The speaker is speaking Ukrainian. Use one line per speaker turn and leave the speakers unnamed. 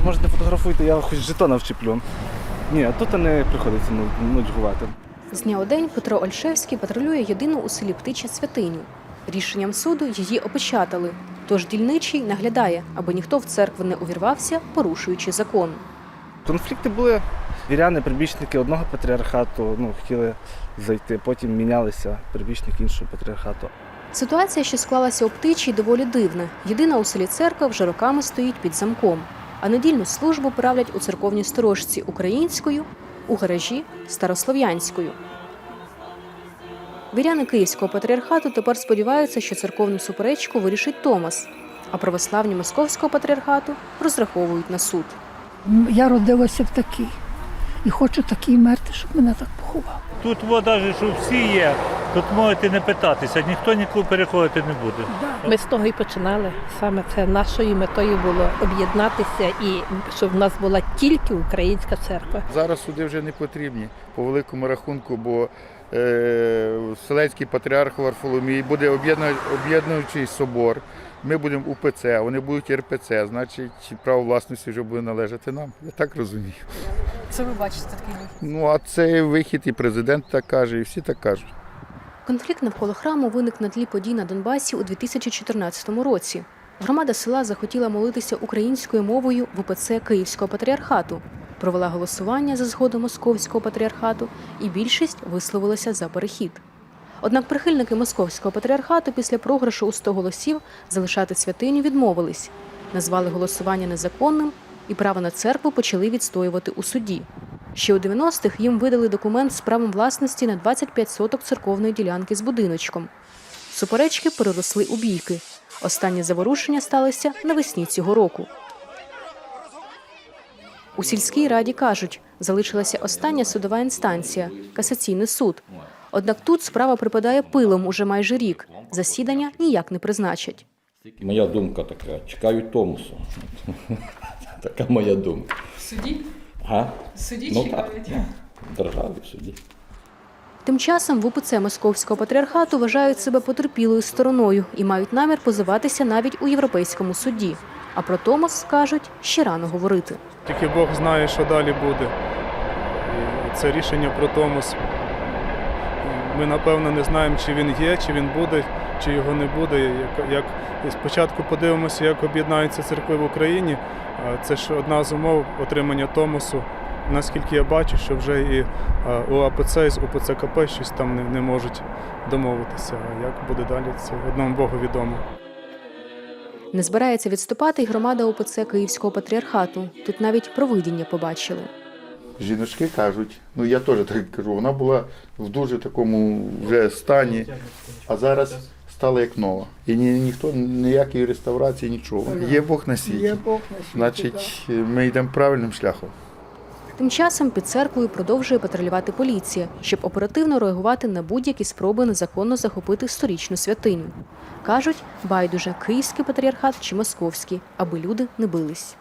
Кажу, може не фотографуйте, я хоч жетона вчеплю. Ні, а тут не приходиться ну- нудьгувати.
З дня у день Петро Ольшевський патрулює єдину у селі Птича Святиню. Рішенням суду її опечатали. Тож дільничий наглядає, аби ніхто в церкву не увірвався, порушуючи закон.
Конфлікти були. Віряни, прибічники одного патріархату ну, хотіли зайти, потім мінялися прибічник іншого патріархату.
Ситуація, що склалася у птичій, доволі дивна. Єдина у селі церква вже роками стоїть під замком, а недільну службу правлять у церковній сторожці українською, у гаражі старослов'янською. Віряни Київського патріархату тепер сподіваються, що церковну суперечку вирішить Томас, а православні Московського патріархату розраховують на суд.
Я родилася в такій. І хочу такий мерти, щоб мене так поховав.
Тут вода ж, що всі є, тут можете не питатися, ніхто нікуди переходити не буде.
Ми з того і починали. Саме це нашою метою було об'єднатися і щоб в нас була тільки українська церква.
Зараз суди вже не потрібні по великому рахунку, бо е, Вселенський патріарх Варфоломій буде об'єднуючий собор. Ми будемо УПЦ, а вони будуть РПЦ, значить право власності вже буде належати нам. Я так розумію.
Це ви бачите такий вихід.
Ну а це вихід, і президент так каже, і всі так кажуть.
Конфлікт навколо храму виник на тлі подій на Донбасі у 2014 році. Громада села захотіла молитися українською мовою в УПЦ Київського патріархату, провела голосування за згоду Московського патріархату, і більшість висловилася за перехід. Однак прихильники Московського патріархату після програшу у 100 голосів залишати святиню відмовились, назвали голосування незаконним і право на церкву почали відстоювати у суді. Ще у 90-х їм видали документ з правом власності на 25 соток церковної ділянки з будиночком. Суперечки переросли у бійки. Останні заворушення сталися навесні цього року. У сільській раді кажуть, залишилася остання судова інстанція касаційний суд. Однак тут справа припадає пилом уже майже рік. Засідання ніяк не призначать.
Моя думка така, чекаю Томосу. така моя думка.
В суді?
Ага.
В суді
Ну,
чекають.
державі, в суді.
Тим часом в УПЦ Московського патріархату вважають себе потерпілою стороною і мають намір позиватися навіть у Європейському суді. А про Томос кажуть, ще рано говорити.
Тільки Бог знає, що далі буде. І це рішення про Томос. Ми напевно не знаємо, чи він є, чи він буде, чи його не буде. Як, як спочатку подивимося, як об'єднаються церкви в Україні. Це ж одна з умов отримання Томосу. Наскільки я бачу, що вже і а, УАПЦ з УПЦКП щось там не, не можуть домовитися. А як буде далі, це одному Богу відомо.
Не збирається відступати й громада УПЦ Київського патріархату. Тут навіть провидіння побачили.
Жіночки кажуть, ну я теж так кажу, вона була в дуже такому вже стані, а зараз стала як нова. І ні, ніхто ніякої реставрації, нічого. Є Бог на світі.
Є Бог на світі.
Значить, ми йдемо правильним шляхом.
Тим часом під церквою продовжує патрулювати поліція, щоб оперативно реагувати на будь-які спроби незаконно захопити сторічну святиню. Кажуть, байдуже київський патріархат чи московський, аби люди не бились.